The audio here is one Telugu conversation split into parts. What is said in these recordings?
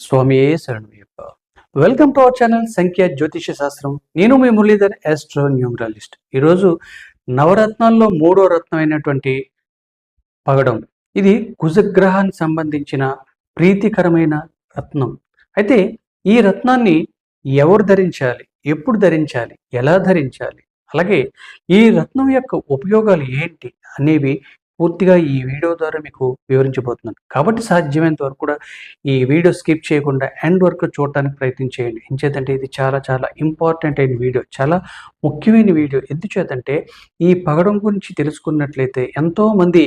Swamy welcome to our channel సంఖ్య జ్యోతిష శాస్త్రం నేను మీ మురళీధర్ ఆస్ట్రో న్యూమరాలిస్ట్ ఈరోజు నవరత్నాల్లో మూడో రత్నం అయినటువంటి పగడం. ఇది కుజగ్రహానికి సంబంధించిన ప్రీతికరమైన రత్నం. అయితే ఈ రత్నాన్ని ఎవరు ధరించాలి? ఎప్పుడు ధరించాలి? ఎలా ధరించాలి? అలాగే ఈ రత్నం యొక్క ఉపయోగాలు ఏంటి అనేవి పూర్తిగా ఈ వీడియో ద్వారా మీకు వివరించబోతున్నాను. కాబట్టి సాధ్యమైనంత వరకు కూడా ఈ వీడియో స్కిప్ చేయకుండా ఎండ్ వరకు చూడటానికి ప్రయత్నం చేయండి. ఎంచేతంటే ఇది చాలా చాలా ఇంపార్టెంట్ అయిన వీడియో చాలా ముఖ్యమైన వీడియో. ఎందుచేతంటే ఈ పగడం గురించి తెలుసుకున్నట్లయితే ఎంతోమంది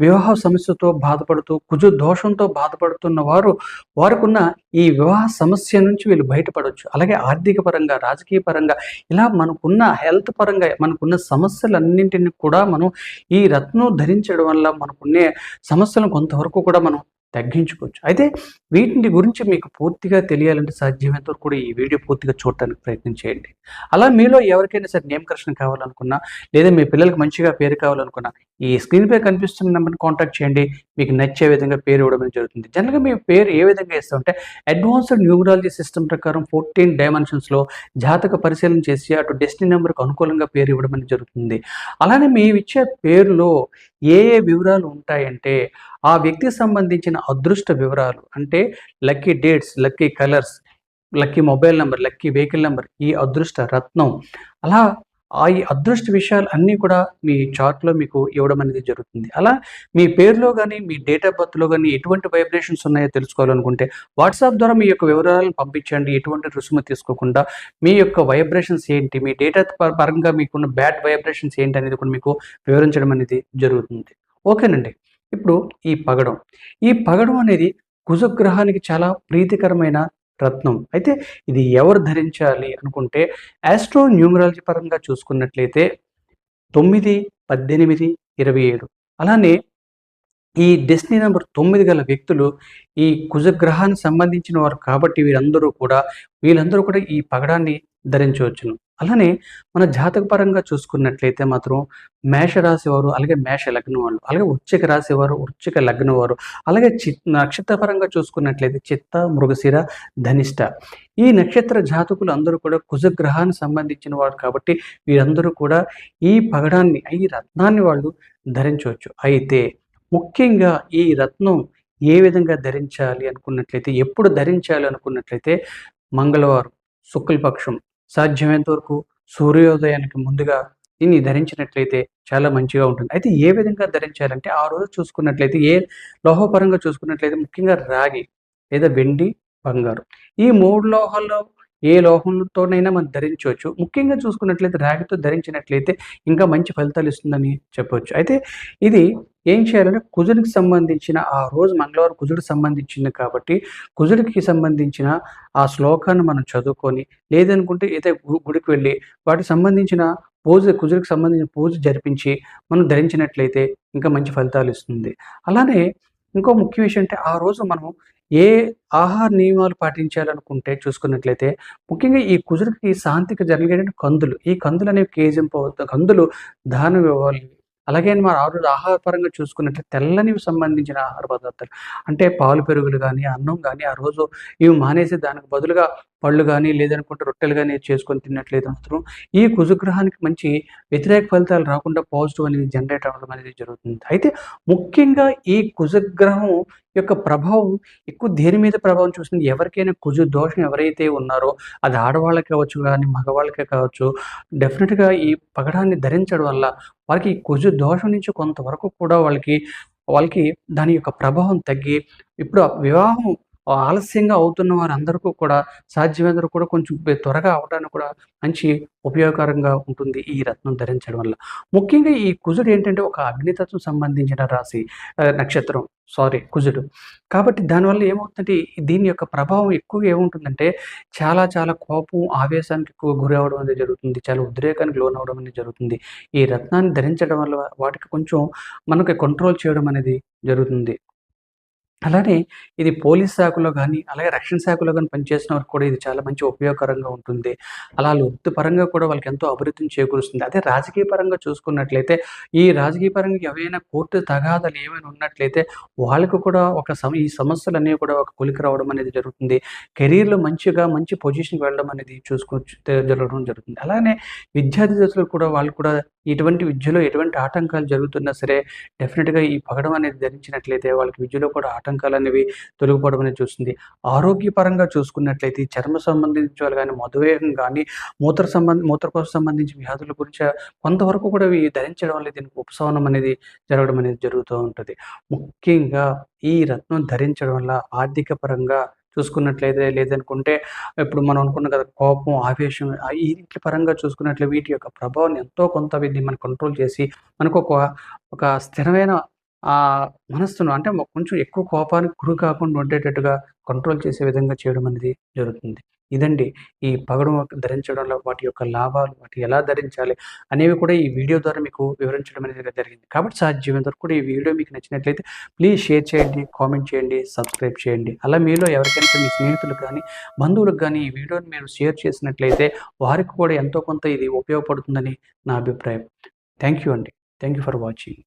వివాహ సమస్యతో బాధపడుతూ కుజు దోషంతో బాధపడుతున్న వారు వారికున్న ఈ వివాహ సమస్య నుంచి వీళ్ళు బయటపడవచ్చు అలాగే ఆర్థిక పరంగా రాజకీయ పరంగా ఇలా మనకున్న హెల్త్ పరంగా మనకున్న సమస్యలన్నింటినీ కూడా మనం ఈ రత్నం ధరించడం వల్ల మనకున్నే సమస్యలను కొంతవరకు కూడా మనం తగ్గించుకోవచ్చు. అయితే వీటిని గురించి మీకు పూర్తిగా తెలియాలంటే సాధ్యమైనంత వరకు కూడా ఈ వీడియో పూర్తిగా చూడటానికి ప్రయత్నం చేయండి. అలా మీలో ఎవరికైనా సరే నేమకరణ కావాలనుకున్నా లేదా మీ పిల్లలకు మంచిగా పేరు కావాలనుకున్నా ఈ స్క్రీన్ పై కనిపిస్తున్న నెంబర్ని కాంటాక్ట్ చేయండి. మీకు నచ్చే విధంగా పేరు ఇవ్వడం జరుగుతుంది. జనరల్గా మీ పేరు ఏ విధంగా ఇస్తామంటే అడ్వాన్స్డ్ న్యూమరాలజీ సిస్టమ్ ప్రకారం ఫోర్టీన్ డైమెన్షన్స్లో జాతక పరిశీలన చేసి అటు డెస్టినీ నెంబర్కి అనుకూలంగా పేరు ఇవ్వడం జరుగుతుంది. అలానే మేము ఇచ్చే పేరులో ఏ ఏ వివరాలు ఉంటాయంటే ఆ వ్యక్తికి సంబంధించిన అదృష్ట వివరాలు అంటే lucky dates lucky colours lucky mobile number lucky vehicle number ఈ అదృష్ట రత్నం అలా ఆ ఈ అదృష్ట విషయాలు అన్నీ కూడా మీ చార్ట్లో మీకు ఇవ్వడం అనేది జరుగుతుంది. అలా మీ పేరులో కానీ మీ డేట్ ఆఫ్ బర్త్లో కానీ ఎటువంటి వైబ్రేషన్స్ ఉన్నాయో తెలుసుకోవాలనుకుంటే వాట్సాప్ ద్వారా మీ యొక్క వివరాలను పంపించండి. ఎటువంటి రుసుము తీసుకోకుండా మీ యొక్క వైబ్రేషన్స్ ఏంటి? మీ డేటా పరంగా మీకున్న బ్యాడ్ వైబ్రేషన్స్ ఏంటి అనేది కూడా మీకు వివరించడం అనేది జరుగుతుంది. ఓకేనండి. ఇప్పుడు ఈ పగడం. ఈ పగడం అనేది కుజగ్రహానికి చాలా ప్రీతికరమైన రత్నం. అయితే ఇది ఎవరు ధరించాలి అనుకుంటే ఆస్ట్రో న్యూమరాలజీ పరంగా చూసుకున్నట్లయితే తొమ్మిది పద్దెనిమిది ఇరవై ఏడు. అలానే ఈ డెస్టినీ నెంబర్ తొమ్మిది గల వ్యక్తులు ఈ కుజగ్రహానికి సంబంధించిన వారు కాబట్టి వీరందరూ కూడా వీళ్ళందరూ కూడా ఈ పగడాన్ని ధరించవచ్చును. అలానే మన జాతక పరంగా చూసుకున్నట్లయితే మాత్రం మేష రాశి వారు అలాగే మేష లగ్నం వాళ్ళు అలాగే వృచ్చిక రాశి వారు వృచ్చిక లగ్నం వారు అలాగే చి నక్షత్ర పరంగా చూసుకున్నట్లయితే చిత్త మృగశిర ధనిష్ట. ఈ నక్షత్ర జాతకులు అందరూ కూడా కుజగ్రహానికి సంబంధించిన వారు కాబట్టి వీరందరూ కూడా ఈ పగడాన్ని ఈ రత్నాన్ని వాళ్ళు ధరించవచ్చు. అయితే ముఖ్యంగా ఈ రత్నం ఏ విధంగా ధరించాలి అనుకున్నట్లయితే ఎప్పుడు ధరించాలి అనుకున్నట్లయితే మంగళవారం శుక్లపక్షం సాధ్యమైనంత వరకు సూర్యోదయానికి ముందుగా దీన్ని ధరించినట్లయితే చాలా మంచిగా ఉంటుంది. అయితే ఏ విధంగా ధరించాలంటే ఆ రోజు చూసుకున్నట్లయితే ఏ లోహపరంగా చూసుకున్నట్లయితే ముఖ్యంగా రాగి లేదా వెండి బంగారు. ఈ మూడు లోహాల్లో ఏ లోహంతోనైనా మనం ధరించవచ్చు. ముఖ్యంగా చూసుకున్నట్లయితే రాగితో ధరించినట్లయితే ఇంకా మంచి ఫలితాలు ఇస్తుందని చెప్పవచ్చు అయితే ఇది ఏం చేయాలంటే కుజుడికి సంబంధించిన ఆ రోజు మంగళవారం కుజుడికి సంబంధించింది కాబట్టి కుజుడికి సంబంధించిన ఆ శ్లోకాన్ని మనం చదువుకొని లేదనుకుంటే అయితే గుడికి వెళ్ళి వాటికి సంబంధించిన పూజ కుజుడికి సంబంధించిన పూజ జరిపించి మనం ధరించినట్లయితే ఇంకా మంచి ఫలితాలు ఇస్తుంది. అలానే ఇంకో ముఖ్య విషయం అంటే ఆ రోజు మనం ఏ ఆహార నియమాలు పాటించాలనుకుంటే చూసుకున్నట్లయితే ముఖ్యంగా ఈ కుజుడికి శాంతికి జరిగేటువంటి కందులు. ఈ కందులు అనేవి కేజింపు కందులు దానం ఇవ్వాలి అలాగే మన ఆ రోజు ఆహార పరంగా చూసుకున్నట్లయితే తెల్లనివి సంబంధించిన ఆహార పదార్థాలు. అంటే పాలు పెరుగులు కానీ అన్నం కానీ ఆ రోజు ఇవి మానేసి దానికి బదులుగా పళ్ళు కానీ లేదనుకుంటే రొట్టెలు కానీ చేసుకొని తిన్నట్లయితే మాత్రం ఈ కుజగ్రహానికి మంచి వ్యతిరేక ఫలితాలు రాకుండా పాజిటివ్ అనేది జనరేట్ అవ్వడం అనేది జరుగుతుంది. అయితే ముఖ్యంగా ఈ కుజగ్రహం యొక్క ప్రభావం ఎక్కువ దేని మీద ప్రభావం చూసింది ఎవరికైనా కుజు దోషం ఎవరైతే ఉన్నారో అది ఆడవాళ్ళకి కావచ్చు కానీ మగవాళ్ళకే కావచ్చు డెఫినెట్గా ఈ పగడాన్ని ధరించడం వల్ల వాళ్ళకి ఈ కుజు దోషం నుంచి కొంతవరకు కూడా వాళ్ళకి వాళ్ళకి దాని యొక్క ప్రభావం తగ్గి ఇప్పుడు వివాహం ఆలస్యంగా అవుతున్న వారందరికీ కూడా సాధ్యమైనంత కూడా కొంచెం త్వరగా అవడానికి కూడా మంచి ఉపయోగకరంగా ఉంటుంది ఈ రత్నం ధరించడం వల్ల. ముఖ్యంగా ఈ కుజుడు ఏంటంటే ఒక అగ్నితత్వం సంబంధించిన రాశి నక్షత్రం. సారీ కుజుడు. కాబట్టి దానివల్ల ఏమవుతుందంటే దీని యొక్క ప్రభావం ఎక్కువగా ఏముంటుందంటే చాలా చాలా కోపం ఆవేశానికి ఎక్కువ గురి అవ్వడం అనేది జరుగుతుంది. చాలా ఉద్రేకానికి లోన్ అవడం అనేది జరుగుతుంది. ఈ రత్నాన్ని ధరించడం వల్ల వాటికి కొంచెం మనకి కంట్రోల్ చేయడం అనేది జరుగుతుంది. అలానే ఇది పోలీస్ శాఖలో కానీ అలాగే రక్షణ శాఖలో కానీ పనిచేసిన వారికి కూడా ఇది చాలా మంచి ఉపయోగకరంగా ఉంటుంది. అలా వృత్తిపరంగా కూడా వాళ్ళకి ఎంతో అభివృద్ధిని చేకూరుస్తుంది. అదే రాజకీయ పరంగా చూసుకున్నట్లయితే, ఈ రాజకీయ పరంగా ఏవైనా కోర్టు తగాదాలు ఏమైనా ఉన్నట్లయితే, వాళ్ళకు కూడా ఒక సమ ఈ సమస్యలు అనేవి కూడా ఒక కొలికి రావడం అనేది జరుగుతుంది. కెరీర్లో మంచిగా మంచి పొజిషన్‌కి వెళ్ళడం అనేది చూసుకోవచ్చు జరగడం జరుగుతుంది. అలానే విద్యార్థి దశలో కూడా వాళ్ళు కూడా ఇటువంటి విద్యలో ఎటువంటి ఆటంకాలు జరుగుతున్నా సరే, డెఫినెట్గా ఈ పగడం అనేది ధరించినట్లయితే వాళ్ళకి విద్యలో కూడా ఆటంకాలనేవి తొలగిపోవడం అనేది చూస్తుంది. ఆరోగ్యపరంగా చూసుకున్నట్లయితే చర్మ సంబంధించిన వాళ్ళు కానీ మధుమేహం కానీ మూత్ర సంబంధ మూత్రకోశ సంబంధించిన వ్యాధుల గురించి కొంతవరకు కూడా ఇవి ధరించడం వల్ల దీనికి ఉపశమనం అనేది జరగడం అనేది జరుగుతూ ఉంటుంది ముఖ్యంగా ఈ రత్నం ధరించడం వల్ల ఆర్థిక పరంగా చూసుకున్నట్లయితే లేదనుకుంటే ఇప్పుడు మనం అనుకున్న కదా! కోపం, ఆవేశం ఈ పరంగా చూసుకున్నట్లే వీటి యొక్క ప్రభావాన్ని ఎంతో కొంత వీటిని మనం కంట్రోల్ చేసి మనకొక ఒక స్థిరమైన ఆ మనస్సును అంటే కొంచెం ఎక్కువ కోపానికి గురి కాకుండా ఉండేటట్టుగా కంట్రోల్ చేసే విధంగా చేయడం అనేది జరుగుతుంది. ఇదండి ఈ పగడం ధరించడంలో వాటి యొక్క లాభాలు, వాటి ఎలా ధరించాలి అనేవి కూడా ఈ వీడియో ద్వారా మీకు వివరించడం అనేది జరిగింది. కాబట్టి సాధ్యమైనంత వరకు కూడా ఈ వీడియో మీకు నచ్చినట్లయితే ప్లీజ్ షేర్ చేయండి, కామెంట్ చేయండి, సబ్స్క్రైబ్ చేయండి. అలా మీలో ఎవరికైనా మీ స్నేహితులకు కానీ బంధువులకు కానీ ఈ వీడియోని మీరు షేర్ చేసినట్లయితే వారికి కూడా ఎంతో కొంత ఇది ఉపయోగపడుతుందని నా అభిప్రాయం. థ్యాంక్ యూ అండి. Thank you for watching.